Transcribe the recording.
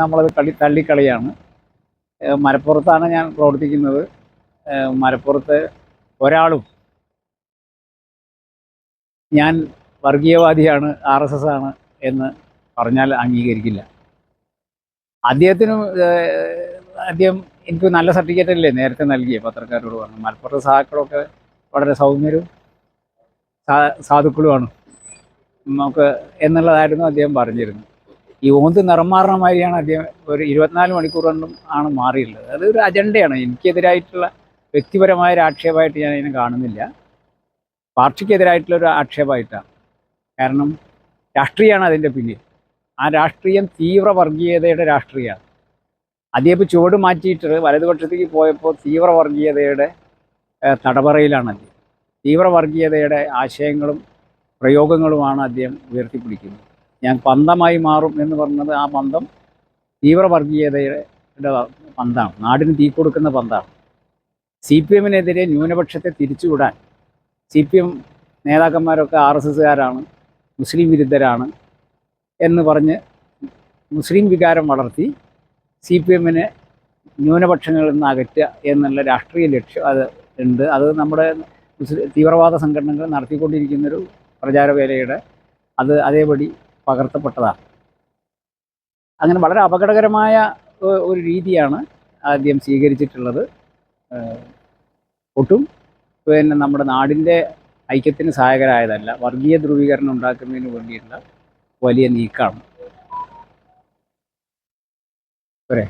നമ്മളത് കളി തള്ളിക്കളിയാണ്. മലപ്പുറത്താണ് ഞാൻ പ്രവർത്തിക്കുന്നത്. മലപ്പുറത്ത് ഒരാളും ഞാൻ വർഗീയവാദിയാണ് ആർ എസ് എസ് ആണ് എന്ന് പറഞ്ഞാൽ അംഗീകരിക്കില്ല. അദ്ദേഹത്തിനും അദ്ദേഹം എനിക്ക് നല്ല സർട്ടിഫിക്കറ്റ് അല്ലേ നേരത്തെ നൽകിയ പത്രക്കാരോട് പറഞ്ഞു. മലപ്പുറത്തെ സഹാക്കളൊക്കെ വളരെ സൗമ്യരും സാധുക്കളുമാണ്. നമുക്ക് എന്നുള്ളതായിരുന്നു അദ്ദേഹം പറഞ്ഞിരുന്നത്. ഈ ഓന്ത് നിറമാറുന്ന മാതിരിയാണ് അദ്ദേഹം ഒരു ഇരുപത്തിനാല് മണിക്കൂർ കൊണ്ടും ആണ് മാറിയിട്ടുള്ളത്. അതൊരു അജണ്ടയാണ്. എനിക്കെതിരായിട്ടുള്ള വ്യക്തിപരമായ ഒരു ആക്ഷേപമായിട്ട് ഞാൻ അതിനെ കാണുന്നില്ല. പാർട്ടിക്കെതിരായിട്ടുള്ള ഒരു ആക്ഷേപമായിട്ടാണ്. കാരണം രാഷ്ട്രീയമാണ് അതിന്റെ പിന്നിൽ. ആ രാഷ്ട്രീയം തീവ്ര വർഗീയതയുടെ രാഷ്ട്രീയമാണ് അദ്ദേഹം ചുവട് മാറ്റിയിട്ട് വലതുപക്ഷത്തേക്ക് പോയപ്പോൾ തീവ്ര വർഗീയതയുടെ തടവറയിലാണ് അദ്ദേഹം തീവ്ര വർഗീയതയുടെ ആശയങ്ങളും പ്രയോഗങ്ങളുമാണ് അദ്ദേഹം ഉയർത്തിപ്പിടിക്കുന്നത്. ഞാൻ പന്തമായി മാറും എന്ന് പറഞ്ഞത് ആ പന്തം തീവ്രവർഗീയതയുടെ പന്താണ്. നാടിന് തീ കൊടുക്കുന്ന പന്താണ്. സി പി എമ്മിനെതിരെ ന്യൂനപക്ഷത്തെ തിരിച്ചുവിടാൻ സി പി എം നേതാക്കന്മാരൊക്കെ ആർ എസ് എസ്സുകാരാണ് മുസ്ലിം വിരുദ്ധരാണ് എന്ന് പറഞ്ഞ് മുസ്ലിം വികാരം വളർത്തി സി പി എമ്മിനെ ന്യൂനപക്ഷങ്ങളിൽ നിന്ന് അകറ്റുക എന്നുള്ള രാഷ്ട്രീയ ലക്ഷ്യം അത് ഉണ്ട്. അത് നമ്മുടെ തീവ്രവാദ സംഘടനകൾ നടത്തിക്കൊണ്ടിരിക്കുന്നൊരു പ്രചാരവേലയുടെ അത് അതേപടി പകർത്തപ്പെട്ടതാണ്. അങ്ങനെ വളരെ അപകടകരമായ ഒരു രീതിയാണ് ആദ്യം സ്വീകരിച്ചിട്ടുള്ളത്. ഒട്ടും പിന്നെ നമ്മുടെ നാടിന്റെ ഐക്യത്തിന് സഹായകരായതല്ല. വർഗീയ ധ്രുവീകരണം ഉണ്ടാക്കുന്നതിന് വേണ്ടിയിട്ടുള്ള വലിയ നീക്കമാണ്. പോരെ?